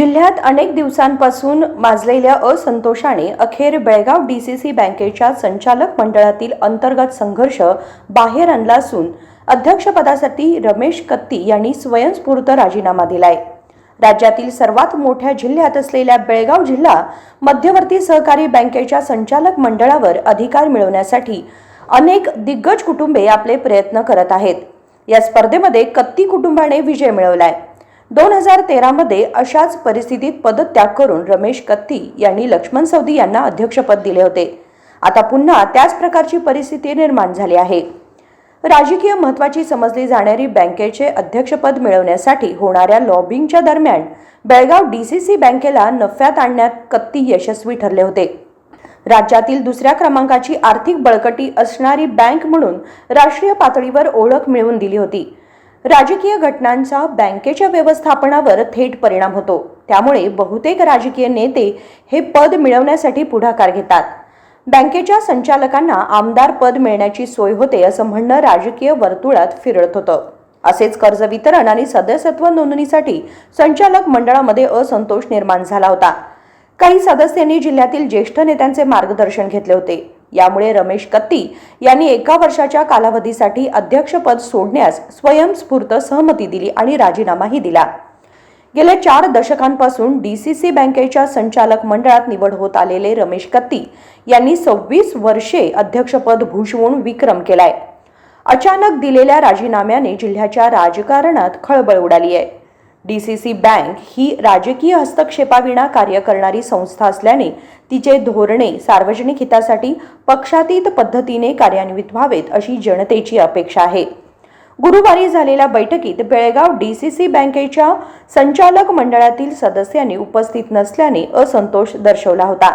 जिल्ह्यात अनेक दिवसांपासून माजलेल्या असंतोषाने अखेर बेळगाव डी सी सी बँकेच्या संचालक मंडळातील अंतर्गत संघर्ष बाहेर आणला असून अध्यक्षपदासाठी रमेश कत्ती यांनी स्वयंस्फूर्त राजीनामा दिलाय. राज्यातील सर्वात मोठ्या जिल्ह्यात असलेल्या बेळगाव जिल्हा मध्यवर्ती सहकारी बँकेच्या संचालक मंडळावर अधिकार मिळवण्यासाठी अनेक दिग्गज कुटुंबे आपले प्रयत्न करत आहेत. या स्पर्धेमध्ये कत्ती कुटुंबाने विजय मिळवलाय. दोन हजार तेरामध्ये अशाच परिस्थितीत पदत्याग करून रमेश कत्ती यांनी लक्ष्मण सौदी यांना अध्यक्षपद दिले होते. आता पुन्हा त्याच प्रकारची परिस्थिती निर्माण झाली आहे. राजकीय महत्वाची समजली जाणारी बँकेचे अध्यक्षपद मिळवण्यासाठी होणाऱ्या लॉबिंगच्या दरम्यान बेळगाव डी सी सी बँकेला नफ्यात आणण्यात कत्ती यशस्वी ठरले होते. राज्यातील दुसऱ्या क्रमांकाची आर्थिक बळकटी असणारी बँक म्हणून राष्ट्रीय पातळीवर ओळख मिळवून दिली होती. राजकीय घटनांचा बँकेच्या व्यवस्थापनावर थेट परिणाम होतो. त्यामुळे बहुतेक राजकीय नेते हे पद मिळवण्यासाठी पुढाकार घेतात. बँकेच्या संचालकांना आमदार पद मिळण्याची सोय होते असं म्हणणं राजकीय वर्तुळात फिरत होतं. असेच कर्ज वितरण आणि सदस्यत्व नोंदणीसाठी संचालक मंडळामध्ये असंतोष निर्माण झाला होता. काही सदस्यांनी जिल्ह्यातील ज्येष्ठ नेत्यांचे मार्गदर्शन घेतले होते. यामुळे रमेश कत्ती यांनी एका वर्षाच्या कालावधीसाठी अध्यक्षपद सोडण्यास स्वयंस्फूर्त सहमती दिली आणि राजीनामाही दिला. गेल्या चार दशकांपासून डी सी सी बँकेच्या संचालक मंडळात निवड होत आलेले रमेश कत्ती यांनी सव्वीस वर्षे अध्यक्षपद भूषवून विक्रम केलाय. अचानक दिलेल्या राजीनाम्याने जिल्ह्याच्या राजकारणात खळबळ उडाली आहे डी सी सी बँक ही राजकीय हस्तक्षेपाविना कार्य करणारी संस्था असल्याने तिचे धोरणे सार्वजनिक हितासाठी पक्षातीत पद्धतीने कार्यान्वित व्हावेत अशी जनतेची अपेक्षा आहे. गुरुवारी झालेल्या बैठकीत बेळगाव डी सी सी बँकेच्या संचालक मंडळातील सदस्यांनी उपस्थित नसल्याने असंतोष दर्शवला होता.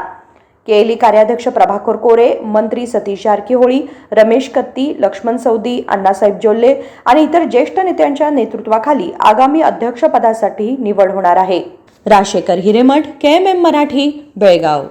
केएली कार्याध्यक्ष प्रभाकर कोरे मंत्री सतीश जारकीहोळी रमेश कत्ती लक्ष्मण सौदी अण्णासाहेब जोल्ले आणि इतर ज्येष्ठ नेत्यांच्या नेतृत्वाखाली आगामी अध्यक्षपदासाठी निवड होणार आहे. Rashekar Hiremath K M M Marathi Belgaum.